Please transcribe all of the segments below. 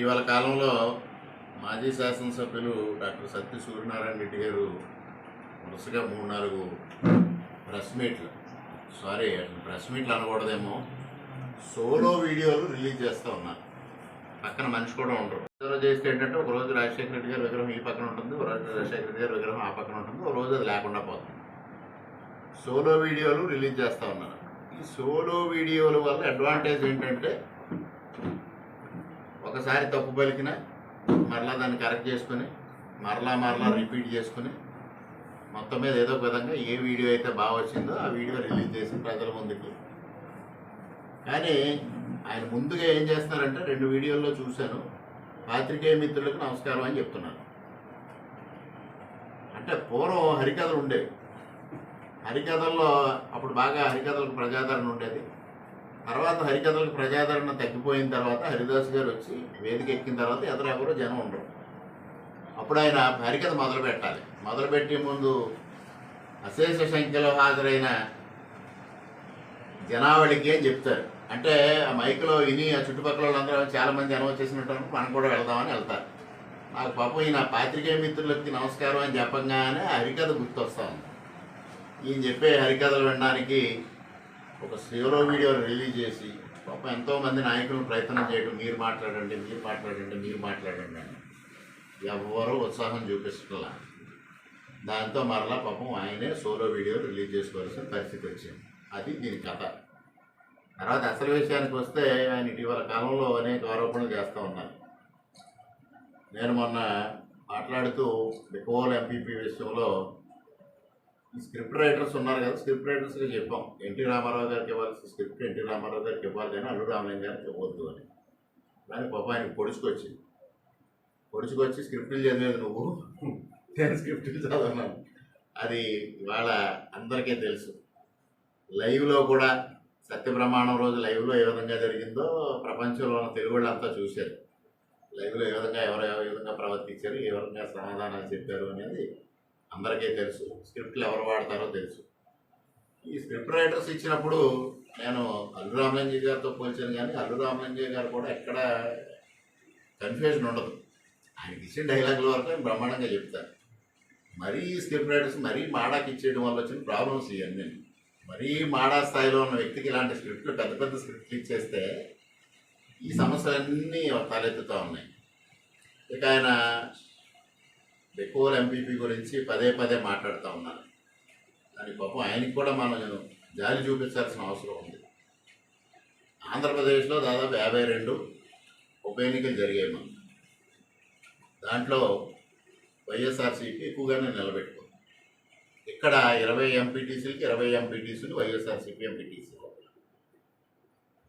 ఇవాళ కాలంలో మాజీ శాసనసభ్యులు డాక్టర్ సత్య సూర్యనారాయణ రెడ్డి గారు వరుసగా మూడు నాలుగు ప్రెస్ మీట్లు. సారీ అసలు ప్రెస్ మీట్లు అనకూడదేమో. సోలో వీడియోలు రిలీజ్ చేస్తూ ఉన్నారు పక్కన మనిషి కూడా ఉండరు. ఇద్దరు చేస్తే ఏంటంటే ఒక రోజు రాజశేఖర రెడ్డి గారి విగ్రహం ఈ పక్కన ఉంటుంది ఒక రోజు రాజశేఖర రెడ్డి గారి విగ్రహం ఆ పక్కన ఉంటుంది ఒక రోజు అది లేకుండా పోతుంది. సోలో వీడియోలు రిలీజ్ చేస్తూ ఉన్నారు. ఈ సోలో వీడియోల వల్ల అడ్వాంటేజ్ ఏంటంటే ఒకసారి తప్పు పలికిన మరలా దాన్ని కరెక్ట్ చేసుకుని మరలా మరలా రిపీట్ చేసుకుని మొత్తం మీద ఏదో ఒక విధంగా ఏ వీడియో అయితే బాగా వచ్చిందో ఆ వీడియో రిలీజ్ చేసి ప్రజల ముందుకి. కానీ ఆయన ముందుగా ఏం చేస్తున్నారంటే రెండు వీడియోల్లో చూశాను. పాత్రికేయ మిత్రులకు నమస్కారం అని చెప్తున్నాను అంటే పూర్వం హరికథలు ఉండేవి. హరికథల్లో అప్పుడు బాగా హరికథలకు ప్రజాదరణ ఉండేది. తర్వాత హరికథలకు ప్రజాదరణ తగ్గిపోయిన తర్వాత హరిదాస్ గారు వచ్చి వేదిక ఎక్కిన తర్వాత ఎదురు జనం ఉండరు అప్పుడు ఆయన హరికథ మొదలు పెట్టాలి. మొదలుపెట్టే ముందు అశేష సంఖ్యలో హాజరైన జనావళికి అని చెప్తారు. అంటే ఆ మైక్లో విని ఆ చుట్టుపక్కల వాళ్ళందరూ చాలా మంది వచ్చేసినట్టు చేసినట్టు మనం కూడా వెళ్దామని వెళ్తారు. నాకు పాపం ఈయన పాత్రికేయ మిత్రులకి నమస్కారం అని చెప్పంగానే హరికథ గుర్తొస్తా ఉంది. ఈయన చెప్పే హరికథలు వినడానికి ఒక సేవలో వీడియో రిలీజ్ చేసి పాపం ఎంతోమంది నాయకులు నాయకులను ప్రయత్నం చేయడం మీరు మాట్లాడండి మీరు మాట్లాడండి మీరు మాట్లాడండి అని. ఎవరూ ఉత్సాహం చూపిస్తున్నా దాంతో మరలా పాపం ఆయనే సోలో వీడియో రిలీజ్ చేసుకోవాల్సిన పరిస్థితి వచ్చింది. అది దీని కథ. తర్వాత అసలు విషయానికి వస్తే ఆయన ఇటీవల కాలంలో అనేక ఆరోపణలు చేస్తూ ఉన్నారు. నేను మొన్న మాట్లాడుతూ బికోల్ ఎంపీపీ విషయంలో స్క్రిప్ట్ రైటర్స్ ఉన్నారు కదా స్క్రిప్ట్ రైటర్స్గా చెప్పాం. ఎన్టీ రామారావు గారికి ఇవ్వాల్సిన స్క్రిప్ట్ ఎన్టీ రామారావు గారికి ఇవ్వాలి కానీ అల్లు రామయ్య గారికి ఇవ్వద్దు అని. కానీ పాప ఆయన పొడుచుకొచ్చింది పొడుచుకొచ్చి స్క్రిప్ట్లు చదివేది నువ్వు. నేను స్క్రిప్ట్లు చదవన్నాను అది ఇవాళ అందరికీ తెలుసు. లైవ్లో కూడా సత్యప్రమాణం రోజు లైవ్లో ఏ విధంగా జరిగిందో ప్రపంచంలో ఉన్న తెలుగు వాళ్ళంతా చూశారు లైవ్లో ఏ విధంగా ఎవరు ఏ విధంగా ప్రవర్తించారు ఏ విధంగా సమాధానాలు చెప్పారు అనేది అందరికీ తెలుసు. స్క్రిప్ట్లు ఎవరు వాడతారో తెలుసు. ఈ స్క్రిప్ట్ రైటర్స్ ఇచ్చినప్పుడు నేను అల్లు రామలింగ గారితో పోల్చాను కానీ అల్లు రామలింగ గారు కూడా ఎక్కడ కన్ఫ్యూజన్ ఉండదు. ఆయన ఇచ్చిన డైలాగుల వరకు ఆయన బ్రహ్మాండంగా చెప్తాను. మరీ స్క్రిప్ట్ రైటర్స్ మరీ మాడాకి ఇచ్చేయడం వల్ల వచ్చిన ప్రాబ్లమ్స్ ఇవన్నీ. మరీ మాడా స్థాయిలో ఉన్న వ్యక్తికి ఇలాంటి స్క్రిప్ట్లు పెద్ద పెద్ద స్క్రిప్ట్లు ఇచ్చేస్తే ఈ సమస్యలన్నీ తలెత్తుతూ ఉన్నాయి. ఇక ఆయన ఎక్కువ ఎంపీపీ గురించి పదే పదే మాట్లాడుతూ ఉన్నారు దాని పాపం ఆయనకి కూడా మనం జాలి చూపించాల్సిన అవసరం ఉంది. ఆంధ్రప్రదేశ్లో దాదాపు యాభై రెండు ఉప ఎన్నికలు జరిగాయి మనం దాంట్లో వైఎస్ఆర్సీపీ ఎక్కువగానే నిలబెట్టుకుంది. ఇక్కడ ఇరవై ఎంపీటీసీలకి ఇరవై ఎంపీటీసీలు వైఎస్ఆర్సీపీ ఎంపీటీసీ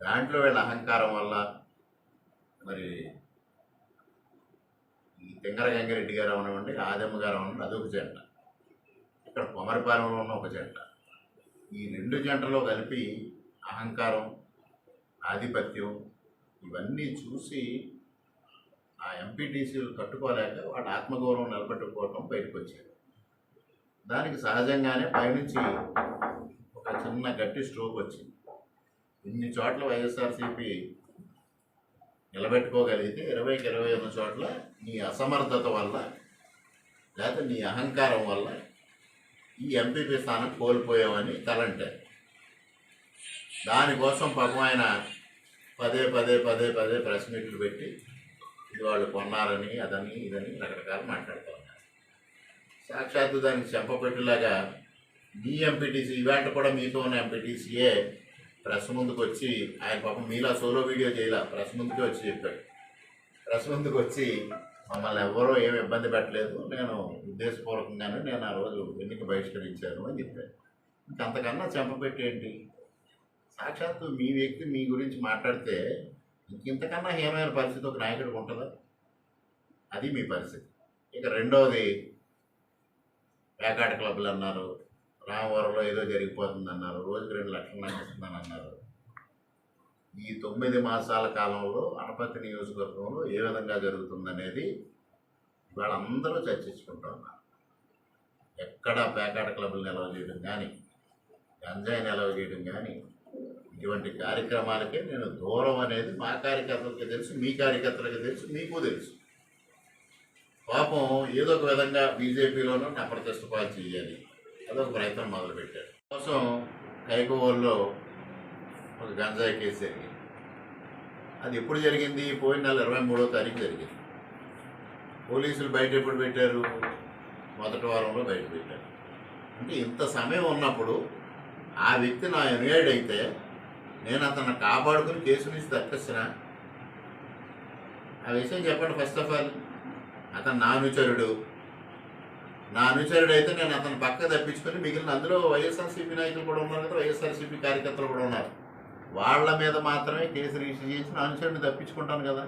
దాంట్లో వీళ్ళ అహంకారం వల్ల మరి తింగర గంగిరెడ్డి గారు అవనివ్వండి ఆదమ్మ గారు అవనండి అదొక జంట. ఇక్కడ కొమరిపాలెంలో ఉన్న ఒక జంట. ఈ రెండు జంటలో కలిపి అహంకారం ఆధిపత్యం ఇవన్నీ చూసి ఆ ఎంపీటీసీలు తట్టుకోలేక వాళ్ళ ఆత్మగౌరవం నిలబెట్టుకోవటం బయటకు వచ్చారు దానికి సహజంగానే పైనుంచి ఒక చిన్న గట్టి స్ట్రోక్ వచ్చింది. ఇన్ని చోట్ల వైఎస్ఆర్సీపీ నిలబెట్టుకోగలిగితే ఇరవైకి ఇరవై ఉన్న చోట్ల నీ అసమర్థత వల్ల లేకపోతే నీ అహంకారం వల్ల ఈ ఎంపీపీ స్థానం కోల్పోయామని తలంటారు. దానికోసం పాపం ఆయన పదే పదే పదే పదే ప్రెస్ మీట్లు పెట్టి ఇది వాళ్ళు కొన్నారని అదని ఇదని రకరకాలు మాట్లాడుతూ ఉన్నారు. సాక్షాత్తు దానికి చెంపపెట్టులాగా మీ ఎంపీటీసీ ఈవెంట్ కూడా మీతో ఉన్న ఎంపీటీసీయే ప్రెస్ ముందుకు వచ్చి ఆయన పాపం మీలా సోలో వీడియో చేయాల. ప్రెస్ ముందుకే వచ్చి చెప్పాడు. ప్రెస్ ముందుకు వచ్చి మమ్మల్ని ఎవరో ఏమి ఇబ్బంది పెట్టలేదు. నేను ఉద్దేశపూర్వకంగానే నేను ఆ రోజు ఎన్నిక బహిష్కరించాను అని చెప్పాను ఇంకంతకన్నా అంతకన్నా ఏంటి సాక్షాత్తు మీ వ్యక్తి మీ గురించి మాట్లాడితే ఇంతకన్నా హీనమైన పరిస్థితి ఒక నాయకుడికి ఉంటుందా? అది మీ పరిస్థితి. ఇక రెండవది పేకాట క్లబ్లు అన్నారు. రామవరంలో ఏదో జరిగిపోతుంది అన్నారు రోజుకి రెండు లక్షలు నటిస్తుందని అన్నారు ఈ తొమ్మిది మాసాల కాలంలో అనపతి నియోజకవర్గంలో ఏ విధంగా జరుగుతుందనేది వాళ్ళందరూ చర్చించుకుంటూ ఉన్నారు. ఎక్కడ పేకాట క్లబ్లు నిలవ చేయడం కానీ గంజాయి నిలవ చేయడం కానీ ఇటువంటి కార్యక్రమాలకే నేను దూరం అనేది మా కార్యకర్తలకి తెలుసు మీ కార్యకర్తలకి తెలుసు మీకు తెలుసు. పాపం ఏదో ఒక విధంగా బీజేపీలోనూ నా ప్రతిష్ట పాలు చేయాలి. అదొక ప్రయత్నం మొదలుపెట్టాడు. కోసం కైకోవల్లో ఒక గంజాయి కేసు జరిగింది. అది ఎప్పుడు జరిగింది? పోయిన నెల ఇరవై మూడో తారీఖు జరిగింది. పోలీసులు బయట ఎప్పుడు పెట్టారు? మొదటి వారంలో బయట పెట్టారు. అంటే ఇంత సమయం ఉన్నప్పుడు ఆ వ్యక్తి నా ఎన్ఐడ్ అయితే నేను అతను కాపాడుకుని కేసు నుంచి తప్పిస్తున్న ఆ విషయం చెప్పండి ఫస్ట్ ఆఫ్ ఆల్. అతను నా అనుచరుడు. నా అనుచరుడు అయితే నేను అతను పక్క తప్పించుకొని మిగిలిన అందులో వైఎస్ఆర్సీపీ నాయకులు కూడా ఉన్నారు కదా వైఎస్ఆర్సీపీ కార్యకర్తలు కూడా ఉన్నారు. వాళ్ళ మీద మాత్రమే కేసు రిజిస్టర్ చేసి నా అనుచరుడిని తప్పించుకుంటాను కదా.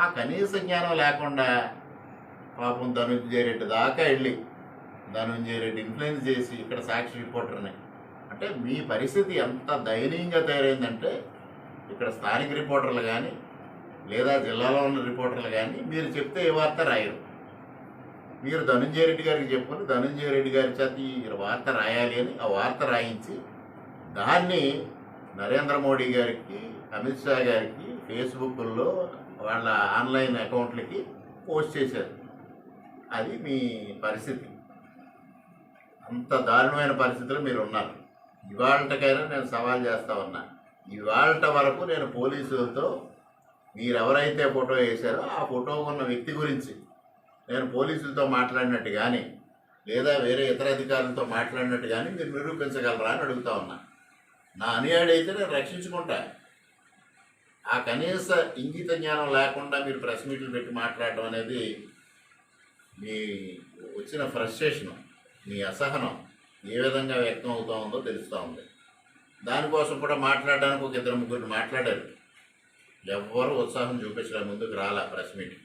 ఆ కనీస జ్ఞానం లేకుండా పాపం ధనుంజయ రెడ్డి దాకా వెళ్ళి ధనుంజయ రెడ్డి ఇన్ఫ్లుయెన్స్ చేసి ఇక్కడ సాక్షి రిపోర్టర్ని. అంటే మీ పరిస్థితి ఎంత దయనీయంగా తయారైందంటే ఇక్కడ స్థానిక రిపోర్టర్లు కానీ లేదా జిల్లాలో ఉన్న రిపోర్టర్లు కానీ మీరు చెప్తే ఏ వార్త రాయరు. మీరు ధనుంజయ రెడ్డి గారికి చెప్పుకొని ధనుంజయ రెడ్డి గారి చేత ఈ వార్త రాయాలి అని ఆ వార్త రాయించి దాన్ని నరేంద్ర మోడీ గారికి అమిత్ షా గారికి ఫేస్బుక్లో వాళ్ళ ఆన్లైన్ అకౌంట్లకి పోస్ట్ చేశారు. అది మీ పరిస్థితి. అంత దారుణమైన పరిస్థితులు మీరు ఉన్నారు. ఇవాళకైనా నేను సవాల్ చేస్తా ఉన్నా. ఇవాళ వరకు నేను పోలీసులతో మీరెవరైతే ఫోటో వేశారో ఆ ఫోటో ఉన్న వ్యక్తి గురించి నేను పోలీసులతో మాట్లాడినట్టు కానీ లేదా వేరే ఇతర అధికారులతో మాట్లాడినట్టు కానీ మీరు నిరూపించగలరా అని అడుగుతా ఉన్నా. నా అనుయాయుడు అయితే నేను రక్షించుకుంటా. ఆ కనీస ఇంగిత జ్ఞానం లేకుండా మీరు ప్రెస్ మీట్లు పెట్టి మాట్లాడడం అనేది మీ వచ్చిన ఫ్రస్ట్రేషను మీ అసహనం ఏ విధంగా వ్యక్తం అవుతా ఉందో తెలుస్తూ ఉంది. దానికోసం కూడా మాట్లాడడానికి ఒక ఇద్దరు ముగ్గురు మాట్లాడారు. ఎవ్వరు ఉత్సాహం చూపించడం ముందుకు రాలా ప్రెస్ మీట్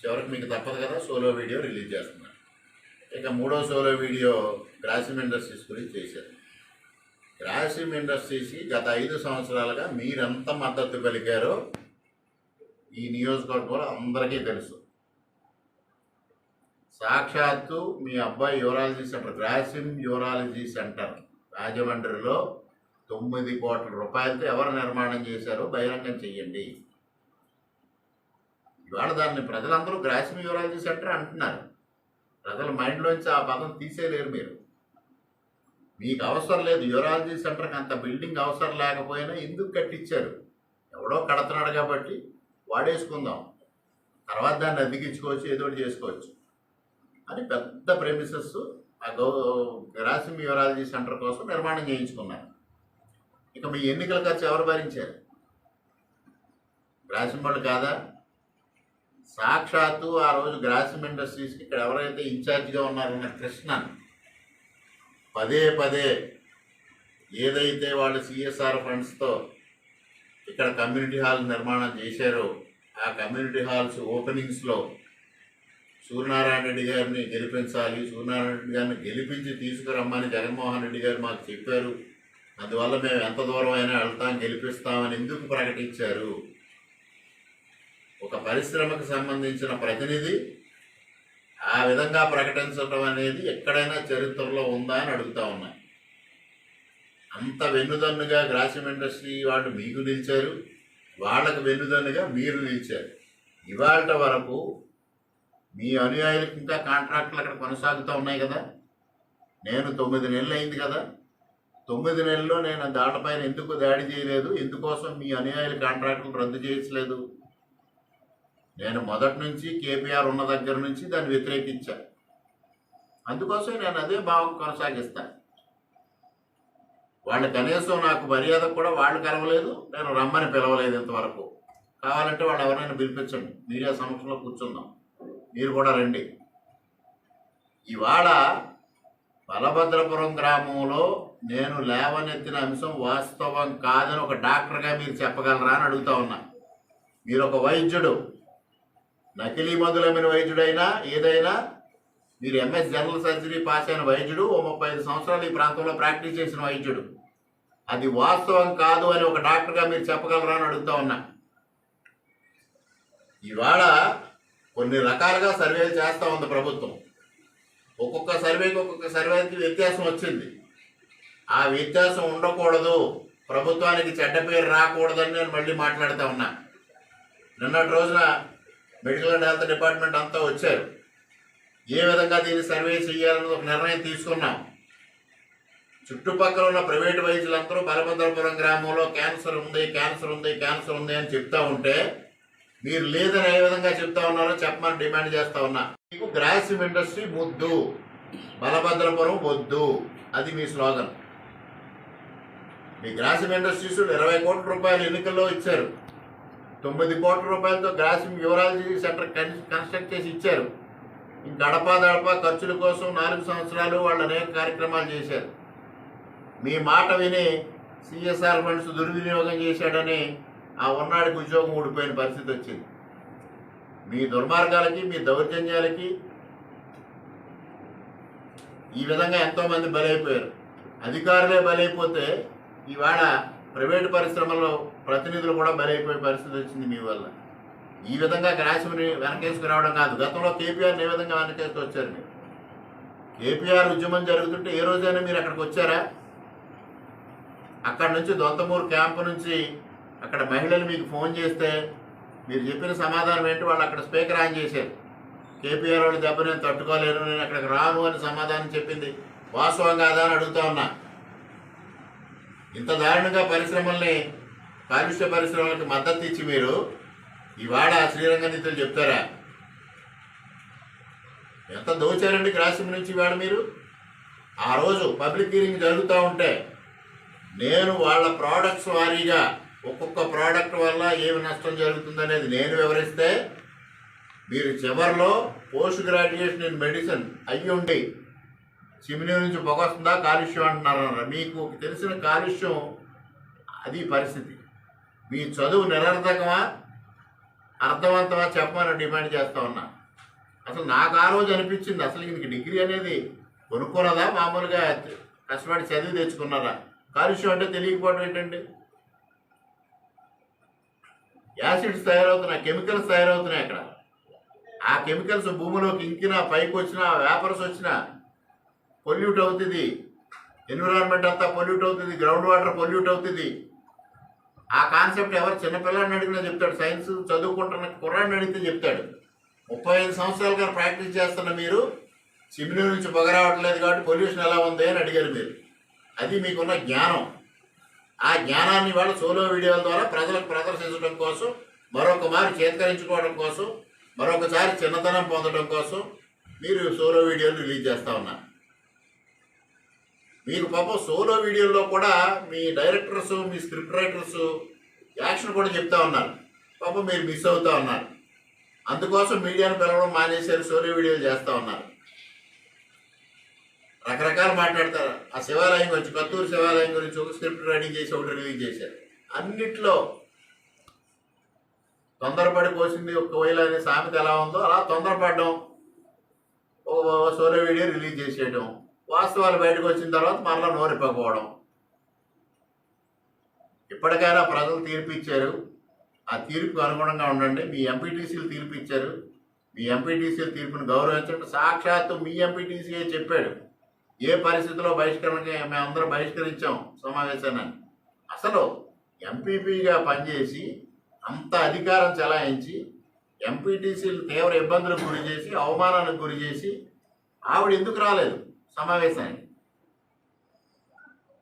చివరికి మీకు తప్పదు కదా సోలో వీడియో రిలీజ్ చేస్తున్నారు. ఇక మూడో సోలో వీడియో గ్రాసిమ్ ఇండస్ట్రీస్ గురించి చేశారు. గ్రాసిమ్ ఇండస్ట్రీస్కి గత ఐదు సంవత్సరాలుగా మీరెంత మద్దతు పలికారో ఈ నియోజకవర్గంలో అందరికీ తెలుసు. సాక్షాత్తు మీ అబ్బాయి urology centre Grasim urology centre రాజమండ్రిలో తొమ్మిది కోట్ల రూపాయలతో ఎవరు నిర్మాణం చేశారో బహిరంగం చెయ్యండి. ఇవాళ దాన్ని ప్రజలందరూ గ్రాసిమ్ యూరాలజీ సెంటర్ అంటున్నారు. ప్రజల మైండ్లోంచి ఆ పదం తీసేయలేరు మీరు. మీకు అవసరం లేదు యూరాలజీ సెంటర్కి అంత బిల్డింగ్ అవసరం లేకపోయినా ఎందుకు కట్టించారు ఎవడో కడుతున్నాడు కాబట్టి వాడేసుకుందాం. తర్వాత దాన్ని అద్దెకించుకోవచ్చు ఏదో చేసుకోవచ్చు. అని పెద్ద ప్రెమిసెస్ ఆ గౌ గ్రాసిమ్ యూరాలజీ సెంటర్ కోసం నిర్మాణం చేయించుకున్నారు. ఇక మీ ఎన్నికల ఖర్చు ఎవరు భరించారు? గ్రాసిమ్ వాళ్ళు కాదా? సాక్షాత్తు ఆ రోజు గ్రాసిమ్ ఇండస్ట్రీస్కి ఇక్కడ ఎవరైతే ఇన్ఛార్జిగా ఉన్నారన్న కృష్ణన్ పదే పదే ఏదైతే వాళ్ళు సిఎస్ఆర్ ఫండ్స్తో ఇక్కడ కమ్యూనిటీ హాల్ నిర్మాణం చేశారో ఆ కమ్యూనిటీ హాల్స్ ఓపెనింగ్స్లో సూర్యనారాయణ రెడ్డి గారిని గెలిపించాలి సూర్యనారాయణ రెడ్డి గారిని గెలిపించి తీసుకురమ్మని జగన్మోహన్ రెడ్డి గారు మాకు చెప్పారు. అందువల్ల మేము ఎంత దూరం అయినా వెళ్తాం గెలిపిస్తామని ఎందుకు ప్రకటించారు? ఒక పరిశ్రమకు సంబంధించిన ప్రతినిధి ఆ విధంగా ప్రకటించడం అనేది ఎక్కడైనా చరిత్రలో ఉందా అని అడుగుతా ఉన్నా. అంత వెన్నుదన్నుగా గ్రాసిమ్ ఇండస్ట్రీ వాళ్ళు మీకు నిలిచారు వాళ్ళకు వెన్నుదన్నుగా మీరు నిలిచారు. ఇవాళ వరకు మీ అనుయాయులకు ఇంకా కాంట్రాక్టులు అక్కడ కొనసాగుతూ ఉన్నాయి కదా. నేను తొమ్మిది నెలలు అయింది కదా. తొమ్మిది నెలల్లో నేను దాటపైన ఎందుకు దాడి చేయలేదు? ఎందుకోసం మీ అనుయాయుల కాంట్రాక్టులు రద్దు చేయట్లేదు? నేను మొదటి నుంచి కేపీఆర్ ఉన్న దగ్గర నుంచి దాన్ని వ్యతిరేకించా. అందుకోసం నేను అదే భావం కొనసాగిస్తాను వాళ్ళు కనీసం నాకు మర్యాద కూడా వాళ్ళు కలవలేదు నేను రమ్మని పిలవలేదు ఇంతవరకు. కావాలంటే వాళ్ళు ఎవరైనా పిలిపించండి. మీడియా సమక్షంలో కూర్చుందాం. మీరు కూడా రండి. ఇవాళ బలభద్రపురం గ్రామంలో నేను లేవనెత్తిన అంశం వాస్తవం కాదని ఒక డాక్టర్గా మీరు చెప్పగలరా అని అడుగుతా ఉన్నా. మీరు ఒక వైద్యుడు. నకిలీ మందులమ్మిన వైద్యుడైనా ఏదైనా మీరు ఎంఎస్ జనరల్ సర్జరీ పాస్ అయిన వైద్యుడు ఓ ముప్పై ఐదు సంవత్సరాలు ఈ ప్రాంతంలో ప్రాక్టీస్ చేసిన వైద్యుడు. అది వాస్తవం కాదు అని ఒక డాక్టర్గా మీరు చెప్పగలరా అని అడుగుతా ఉన్నా. ఇవాళ కొన్ని రకాలుగా సర్వేలు చేస్తూ ఉంది ప్రభుత్వం. ఒక్కొక్క సర్వేకి ఒక్కొక్క సర్వేకి వ్యత్యాసం వచ్చింది. ఆ వ్యత్యాసం ఉండకూడదు. ప్రభుత్వానికి చెడ్డ పేరు రాకూడదని నేను మళ్ళీ మాట్లాడుతూ ఉన్నా. నిన్నటి రోజున మెడికల్ అండ్ హెల్త్ డిపార్ట్మెంట్ అంతా వచ్చారు. ఏ విధంగా దీన్ని సర్వే చేయాలని ఒక నిర్ణయం తీసుకున్నాం. చుట్టుపక్కల ఉన్న ప్రైవేట్ వైద్యులందరూ బలభద్రపురం గ్రామంలో క్యాన్సర్ ఉంది క్యాన్సర్ ఉంది క్యాన్సర్ ఉంది అని చెప్తా ఉంటే మీరు లేదని ఏ విధంగా చెప్తా ఉన్నారో చెప్పమని డిమాండ్ చేస్తా ఉన్నా. మీకు గ్రాసిమ్ ఇండస్ట్రీ ముద్దు. బలభద్రపురం వద్దు. అది మీ స్లోగన్. మీ గ్రాసిమ్ ఇండస్ట్రీస్ ఇరవై కోట్ల రూపాయలు ఎన్నికల్లో ఇచ్చారు. తొమ్మిది కోట్ల రూపాయలతో గ్రాసిమ్ యూరాలజీ సెంటర్ కన్స్ట్రక్ట్ చేసి ఇచ్చారు. గడప దడప ఖర్చుల కోసం నాలుగు సంవత్సరాలు వాళ్ళు అనేక కార్యక్రమాలు చేశారు. మీ మాట విని సిఎస్ఆర్ ఫండ్స్ దుర్వినియోగం చేశాడని ఆ ఉన్నాడికి ఉద్యోగం ఊడిపోయిన పరిస్థితి వచ్చింది. మీ దుర్మార్గాలకి మీ దౌర్జన్యాలకి ఈ విధంగా ఎంతోమంది బలైపోయారు. అధికారులే బలైపోతే ఇవాళ ప్రైవేటు పరిశ్రమల్లో ప్రతినిధులు కూడా బలైపోయే పరిస్థితి వచ్చింది మీ వల్ల. ఈ విధంగా గ్రాసిమ్ని వెనకేసుకురావడం కాదు. గతంలో కేపీఆర్ని ఏ విధంగా వెనకేసుకు వచ్చారు మీరు? కేపీఆర్ ఉద్యమం జరుగుతుంటే ఏ రోజైనా మీరు అక్కడికి వచ్చారా? అక్కడ నుంచి దొంతమూరు క్యాంపు నుంచి అక్కడ మహిళలు మీకు ఫోన్ చేస్తే మీరు చెప్పిన సమాధానం ఏంటి? వాళ్ళు అక్కడ స్పీకర్ ఆన్ చేశారు. కేపీఆర్ వాళ్ళు దెబ్బ నేను తట్టుకోలేను నేను అక్కడికి రాను అని సమాధానం చెప్పింది. వాస్తవం కాదా అని అడుగుతా ఉన్నా. ఇంత దారుణంగా పరిశ్రమల్ని కాలుష్య పరిశ్రమలకు మద్దతు ఇచ్చి మీరు ఇవాళ శ్రీరంగ నీతులు చెప్తారా? ఎంత దోచారండి గ్రాసిం నుంచి ఇవాళ మీరు? ఆ రోజు పబ్లిక్ హీరింగ్ జరుగుతూ ఉంటే నేను వాళ్ళ ప్రోడక్ట్స్ వారీగా ఒక్కొక్క ప్రోడక్ట్ వల్ల ఏమి నష్టం జరుగుతుందనేది నేను వివరిస్తే మీరు చివరిలో పోస్ట్ గ్రాడ్యుయేషన్ ఇన్ మెడిసిన్ అయ్యి ఉండి చిమిని నుంచి పొగ వస్తుందా కాలుష్యం అంటున్నారు మీకు తెలిసిన కాలుష్యం అది పరిస్థితి. మీ చదువు నిరర్థకమా? అర్థవంతమా? చెప్పమని డిమాండ్ చేస్తా ఉన్నా. అసలు నాకు ఆ రోజు అనిపించింది. అసలు ఇంక డిగ్రీ అనేది కొనుక్కున్నదా? మామూలుగా కష్టపడి చదివి తెచ్చుకున్నారా? కాలుష్యం అంటే తెలియకపోవడం ఏంటండి? యాసిడ్స్ తయారవుతున్నాయి కెమికల్స్ తయారవుతున్నాయి అక్కడ. ఆ కెమికల్స్ భూమిలోకి ఇంకినా పైకి వచ్చినా వేపర్స్ వచ్చినా పొల్యూట్ అవుతుంది. ఎన్విరాన్మెంట్ అంతా పొల్యూట్ అవుతుంది. గ్రౌండ్ వాటర్ పొల్యూట్ అవుతుంది. ఆ కాన్సెప్ట్ ఎవరు చిన్నపిల్లాడిని అడిగినా చెప్తాడు. సైన్స్ చదువుకుంటున్న కుర్రాడిని అడిగితే చెప్తాడు. ముప్పై ఐదు సంవత్సరాలుగా ప్రాక్టీస్ చేస్తున్న మీరు చిమ్ని నుంచి పొగ రావట్లేదు కాబట్టి పొల్యూషన్ ఎలా ఉంది అని అడిగారు మీరు. అది మీకున్న జ్ఞానం. ఆ జ్ఞానాన్ని వాళ్ళ సోలో వీడియోల ద్వారా ప్రజలకు ప్రదర్శించడం కోసం మరొక మారి చేతకరించుకోవడం కోసం మరొకసారి చిన్నతనం పొందడం కోసం మీరు సోలో వీడియోలు రిలీజ్ చేస్తూ ఉన్నారు. మీకు పాపం సోలో వీడియోలో కూడా మీ డైరెక్టర్స్ మీ స్క్రిప్ట్ రైటర్స్ యాక్షన్ కూడా చెప్తా ఉన్నారు. పాపం మీరు మిస్ అవుతా ఉన్నారు. అందుకోసం మీడియాను పిలవడం మానేశారు సోలో వీడియోలు చేస్తూ ఉన్నారు. రకరకాలు మాట్లాడతారు. ఆ శివాలయం గురించి కత్తూరు శివాలయం గురించి ఒక స్క్రిప్ట్ రైటింగ్ చేసి ఒకటి రిలీజ్ చేశారు. అన్నిట్లో తొందరపడి పోసింది ఒక వేల అనే సామెత ఎలా ఉందో అలా తొందరపడడం ఒక సోలో వీడియో రిలీజ్ చేసేయడం. వాస్తవాలు బయటకు వచ్చిన తర్వాత మరలా నోరిపోకపోవడం. ఇప్పటికైనా ప్రజలు తీర్పు ఇచ్చారు. ఆ తీర్పుకు అనుగుణంగా ఉండండి. మీ ఎంపీటీసీలు తీర్పు ఇచ్చారు. మీ ఎంపీటీసీల తీర్పును గౌరవించండి. సాక్షాత్తు మీ ఎంపీటీసీయే చెప్పాడు. ఏ పరిస్థితిలో బహిష్కరణకి మేమందరం బహిష్కరించాం సమావేశాన్ని? అసలు ఎంపీపీగా పనిచేసి అంత అధికారం చెలాయించి ఎంపీటీసీలు తీవ్ర ఇబ్బందులకు గురి చేసి అవమానానికి గురి చేసి ఆవిడ ఎందుకు రాలేదు? సమావేశానికి.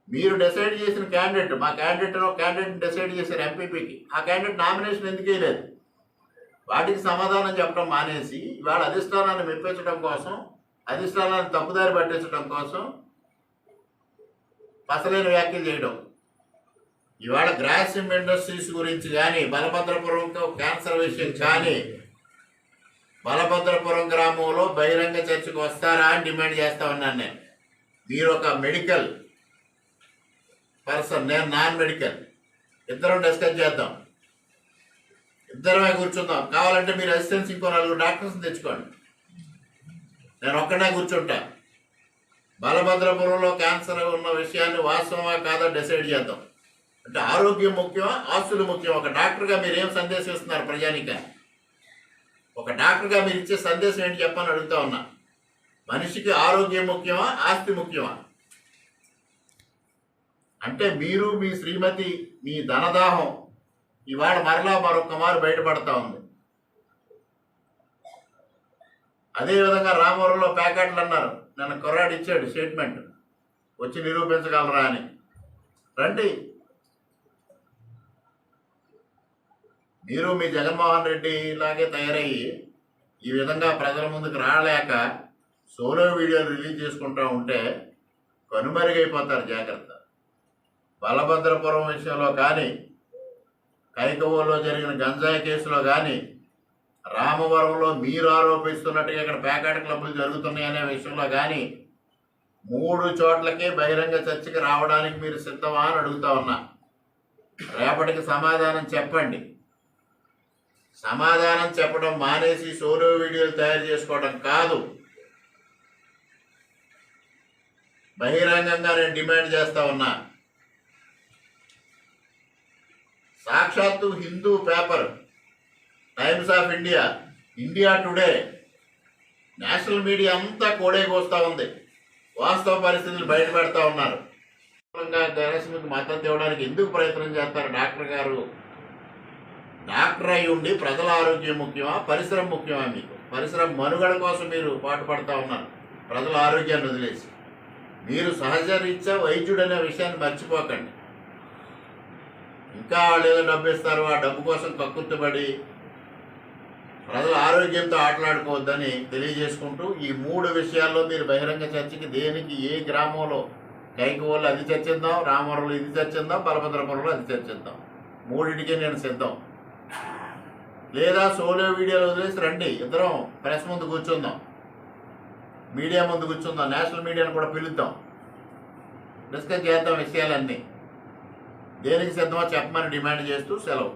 మీరు డిసైడ్ చేసిన క్యాండిడేట్ మా క్యాండిడేట్ క్యాండిడేట్ డిసైడ్ చేశారు ఎంపీపీకి ఆ క్యాండిడేట్ నామినేషన్ ఎందుకు వేయలేదు వాటికి సమాధానం చెప్పడం మానేసి ఇవాళ అధిష్టానాన్ని మెప్పించడం కోసం అధిష్టానాన్ని తప్పుదారి పట్టించడం కోసం పసలేని వ్యాఖ్యలు చేయడం. ఇవాళ గ్రాసిమ్ ఇండస్ట్రీస్ గురించి కానీ బలభద్రపురం క్యాన్సర్ విషయం కానీ బలభద్రపురం గ్రామంలో బహిరంగ చర్చకు వస్తారా అని డిమాండ్ చేస్తా ఉన్నాను నేను. మీరు ఒక మెడికల్ పర్సన్ నేను నాన్ మెడికల్. ఇద్దరం డిస్కస్ చేద్దాం. ఇద్దరమే కూర్చుందాం. కావాలంటే మీరు అసిస్టెన్స్ ఇంకో నలుగురు డాక్టర్స్ తెచ్చుకోండి. నేను ఒక్కడే కూర్చుంటా. బలభద్రపురంలో క్యాన్సర్ ఉన్న విషయాన్ని వాస్తవమా కాదా డిసైడ్ చేద్దాం. అంటే ఆరోగ్యం ముఖ్యమా? ఆస్తులు ముఖ్యం ఒక డాక్టర్గా మీరు ఏం సందేశం ఇస్తున్నారు ప్రజానిక ఒక డాక్టర్గా మీరు ఇచ్చే సందేశం ఏంటి చెప్పని అడుగుతా ఉన్నా. మనిషికి ఆరోగ్యం ముఖ్యమా ఆస్తి ముఖ్యమా? అంటే మీరు మీ శ్రీమతి మీ ధనదాహం ఇవాళ మరలా మరొక మారు బయటపడతా ఉంది. అదేవిధంగా రామవరంలో ప్యాకెట్లు అన్నారు. నన్ను కుర్రాడు ఇచ్చాడు స్టేట్మెంట్. వచ్చి నిరూపించగలరా అని. రండి. మీరు మీ జగన్మోహన్ రెడ్డి లాగే తయారయ్యి ఈ విధంగా ప్రజల ముందుకు రాలేక సోలో వీడియోలు రిలీజ్ చేసుకుంటూ ఉంటే కనుమరుగైపోతారు జాగ్రత్త. బలభద్రపురం విషయంలో కానీ కైకవోలో జరిగిన గంజాయి కేసులో కానీ రామవరంలో మీరు ఆరోపిస్తున్నట్టుగా ఇక్కడ ప్యాకెట్ క్లబ్లు జరుగుతున్నాయనే విషయంలో కానీ మూడు చోట్లకే బహిరంగ చర్చకి రావడానికి మీరు సిద్ధమా అని అడుగుతా ఉన్నా. రేపటికి సమాధానం చెప్పండి. సమాధానం చెప్పడం మానేసి సోలో వీడియోలు తయారు చేసుకోవడం కాదు. బహిరంగంగా నేను డిమాండ్ చేస్తా ఉన్నా. సాక్షాత్తు Hindu paper Times of India India Today national media అంతా కోడే కోస్తా ఉంది. వాస్తవ పరిస్థితులు బయటపెడతా ఉన్నారు. గణేష్కి మద్దతు ఇవ్వడానికి ఎందుకు ప్రయత్నం చేస్తారు డాక్టర్ గారు? డాక్టర్ అయి ఉండి ప్రజల ఆరోగ్యం ముఖ్యమా? పరిశ్రమ ముఖ్యమా మీకు? పరిశ్రమ మనుగడ కోసం మీరు పాటుపడతా ఉన్నారు. ప్రజల ఆరోగ్యాన్ని వదిలేసి. మీరు సహజ వైద్యుడు అనే విషయాన్ని మర్చిపోకండి. ఇంకా వాళ్ళు ఏదో డబ్బు ఇస్తారు ఆ డబ్బు కోసం కక్కుర్తిపడి ప్రజల ఆరోగ్యంతో ఆటలాడుకోవద్దని తెలియజేసుకుంటూ ఈ మూడు విషయాల్లో మీరు బహిరంగ చర్చకి దేనికి ఏ గ్రామంలో కైకవోళ్ళు అది చర్చిద్దాం రామవరంలో ఇది చర్చిద్దాం బలభద్రపురంలో అది చర్చిద్దాం. మూడింటికే నేను సిద్ధం. లేదా సోలో వీడియోలు వదిలేసి రండి. ఇద్దరం ప్రెస్ ముందు కూర్చుందాం. మీడియా ముందు కూర్చుందాం. నేషనల్ మీడియాను కూడా పిలుద్దాం. డిస్కస్ చేద్దాం విషయాలన్నీ. దేనికి సిద్ధమో చెప్పమని డిమాండ్ చేస్తూ సెలవు.